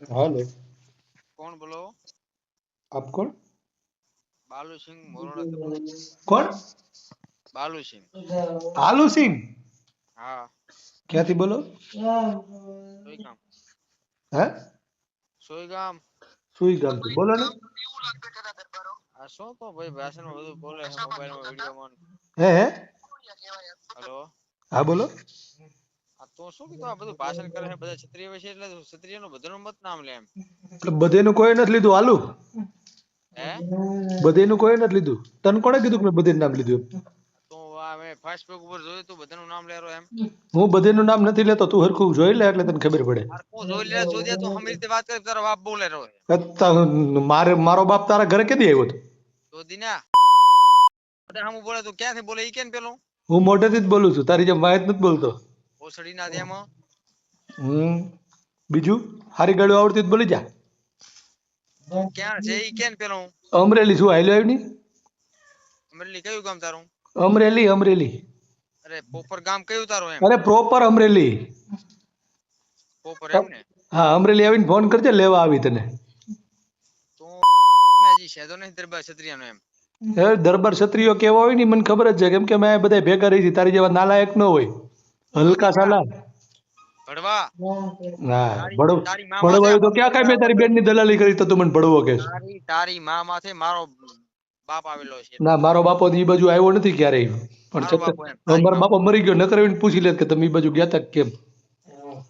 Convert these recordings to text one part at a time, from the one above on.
હાલો. કોણ બોલો? આપ કોણ? બાલુસિંહ મોરોડા કોણ? બાલુસિંહ બાલુસિંહ હા. ક્યાંથી બોલો? સોઈગામ. હે? સોઈગામ. સુઈ થી બોલો ને. આ શું તો ભાઈ ભાષણ બધું બોલે છે મોબાઈલમાં વિડીયોમાં. હે હે? હેલો. હા બોલો. તો શું કીધું? આ બધું ભાષણ કરે છે બધા ક્ષત્રિય વિશે એટલે ક્ષત્રિયનું બધાનું મત નામ લે એમ. એટલે બધેનું કોઈ નથી લીધું આલુ હે? બધેનું કોઈ નથી લીધું. તને કોણે કીધું કે મેં બધેનું નામ લીધું? તો આ મેં ફેસબુક ઉપર જોયું તું બધાનું નામ લેરો એમ? હું બધેનું નામ નથી લેતો તું હરખું જોઈ લે એટલે તને ખબર પડે. આ હું જોઈ લે જોઈ તો હમી રીતે વાત કરે તારો બાપ બોલે રહો મારે મારો બાપ તારા ઘરે કેદી આવ્યો તો તો દીના બધા હમું બોલે તું ક્યાંથી બોલે? ઈ કેમ પેલું? હું મોઢેથી જ બોલું છું તારી જેમ વાયત નથી બોલતો. ઓસડી ના દેમાં હમ. બીજું? હારી ગાડું આવડતી તો બોલી જા. ક્યાં છે? ઈ કેમ પેલો અમરેલી શું હાલ્યો આવ્યું ની? અમરેલી કયું ગામ તારું? અમરેલી અમરેલી. અરે પ્રોપર ગામ કયું તારું એમ? અરે પ્રોપર અમરેલી. પ્રોપર એમ ને? હા અમરેલી આવીને ફોન કરજે લેવા આવી તને. તો હજી શેદો નહીં દરબાર ક્ષત્રિયનો એમ. દરબાર ક્ષત્રિયો કેવો હોય ને મને ખબર જ છે. કેમ કે મેં બધા ભેગા રહી છે તારી જેવા નાલાયક ન હોય. હલકા સાલા ભડવા. ના મામા ભડવાયું તો ક્યાં કાઈ મેં તારી બેનની દલાલી કરી તો તું મને ભડવો કે તારી તારી માં માથે મારો બાપ આવેલો છે. ના મારો બાપો ઈ બાજુ આવ્યો નથી ક્યારેય. પણ મારો બાપો મરી ગયો નકર એને પૂછી લે કે તમે ઈ બાજુ ગયા તા કેમ?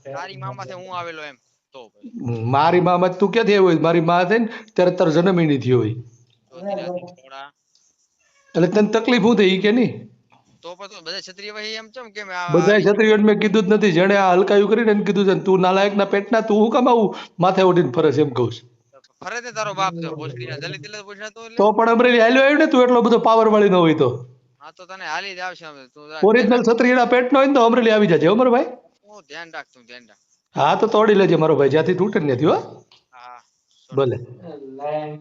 તારી માં માથે હું આવેલો એમ. તો મારી માં તું ક્યાંથી આવ્યો હોય? મારી માં છે ને ત્યારે તારો જન્મ ય થયો હોય. એટલે તને તકલીફ હું થઈ કે નહીં? તો પછી બધા ક્ષત્રિય ભાઈ એમ ચમ કેમ બધા ક્ષત્રિયો મેં કીધું જ નથી. જેણે આ હલકાયું કરીને એને કીધું છે ને તું નાલાયકના પેટના તું હું કામ આવું? માથે ઉડીને ફરે છે એમ કહું છું. ફરે તે તારો બાપ તો ભોસડીના દલિત એટલે પૂછના તો પણ અમરેલી હાલ્યો આવ્યો ને તું એટલો બધો પાવર વાળી ન હોય તો. હા તો તને હાલી જ આવશે અમે તું ઓરિજિનલ ક્ષત્રિયના પેટનો હોય ને તો અમરેલી આવી જજે અમર ભાઈ. હું ધ્યાન રાખ તું ધ્યાન રાખ. હા તો તોડી લેજે મારો ભાઈ જ્યાંથી તૂટે નથી હો. હા ભલે. લાઈન